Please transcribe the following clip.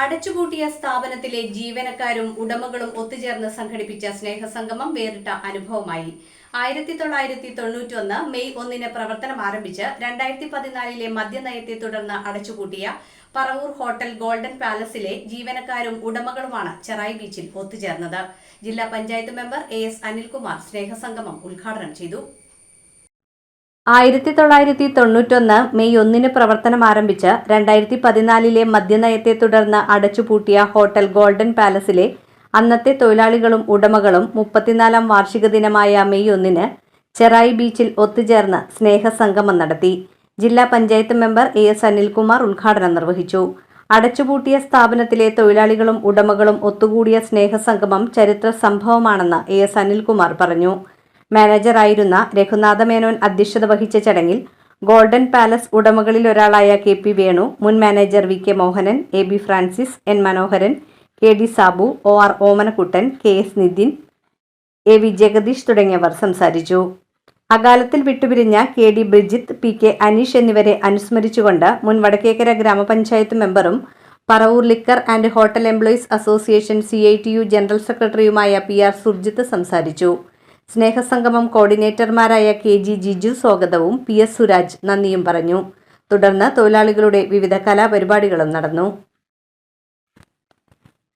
അടച്ചുപൂട്ടിയ സ്ഥാപനത്തിലെ ജീവനക്കാരും ഉടമകളും ഒത്തുചേർന്ന് സംഘടിപ്പിച്ച സ്നേഹസംഗമം വേറിട്ട അനുഭവമായി. ആയിരത്തി തൊള്ളായിരത്തി തൊണ്ണൂറ്റി ഒന്ന് മെയ് ഒന്നിന് പ്രവർത്തനം ആരംഭിച്ച് രണ്ടായിരത്തി പതിനാലിലെ മദ്യനയത്തെ തുടർന്ന് അടച്ചുപൂട്ടിയ പറവൂർ ഹോട്ടൽ ഗോൾഡൻ പാലസിലെ ജീവനക്കാരും ഉടമകളുമാണ് ചെറായി ബീച്ചിൽ ഒത്തുചേർന്നത്. ജില്ലാ panchayat member A S Anilkumar സ്നേഹസംഗമം ഉദ്ഘാടനം ചെയ്തു. ആയിരത്തി തൊള്ളായിരത്തി തൊണ്ണൂറ്റൊന്ന് മെയ് ഒന്നിന് പ്രവർത്തനം ആരംഭിച്ച് രണ്ടായിരത്തി പതിനാലിലെ മദ്യനയത്തെ തുടർന്ന് അടച്ചുപൂട്ടിയ ഹോട്ടൽ ഗോൾഡൻ പാലസിലെ അന്നത്തെ തൊഴിലാളികളും ഉടമകളും മുപ്പത്തിനാലാം വാർഷിക ദിനമായ മെയ് ഒന്നിന് ചെറായി ബീച്ചിൽ ഒത്തുചേർന്ന് സ്നേഹസംഗമം നടത്തി. ജില്ലാ panchayat member A S Anilkumar ഉദ്ഘാടനം നിർവഹിച്ചു. അടച്ചുപൂട്ടിയ സ്ഥാപനത്തിലെ തൊഴിലാളികളും ഉടമകളും ഒത്തുകൂടിയ സ്നേഹസംഗമം ചരിത്ര സംഭവമാണെന്ന് എ എസ് അനിൽകുമാർ പറഞ്ഞു. മാനേജറായിരുന്ന രഘുനാഥ മേനോൻ അധ്യക്ഷത വഹിച്ച ചടങ്ങിൽ ഗോൾഡൻ പാലസ് ഉടമകളിൽ ഒരാളായ കെ പി വേണു മുൻ manager V K Mohanan A B Francis N Manoharan K D Sabu O R Omanakuttan K S Nithin A V Jagadeesh തുടങ്ങിയവർ സംസാരിച്ചു. അകാലത്തിൽ വിട്ടുപിരിഞ്ഞ K D Brijith P K Aneesh എന്നിവരെ അനുസ്മരിച്ചുകൊണ്ട് മുൻ വടക്കേക്കര ഗ്രാമപഞ്ചായത്ത് മെമ്പറും Paravur liquor and hotel employees association C I T U general സെക്രട്ടറിയുമായ P R Surjith സംസാരിച്ചു. സ്നേഹസംഗമം കോർഡിനേറ്റർമാരായ കെ ജി ജിജു സ്വാഗതവും പി എസ് സുരാജ് നന്ദിയും പറഞ്ഞു. തുടർന്ന് തൊഴിലാളികളുടെ വിവിധ കലാപരിപാടികളും നടന്നു.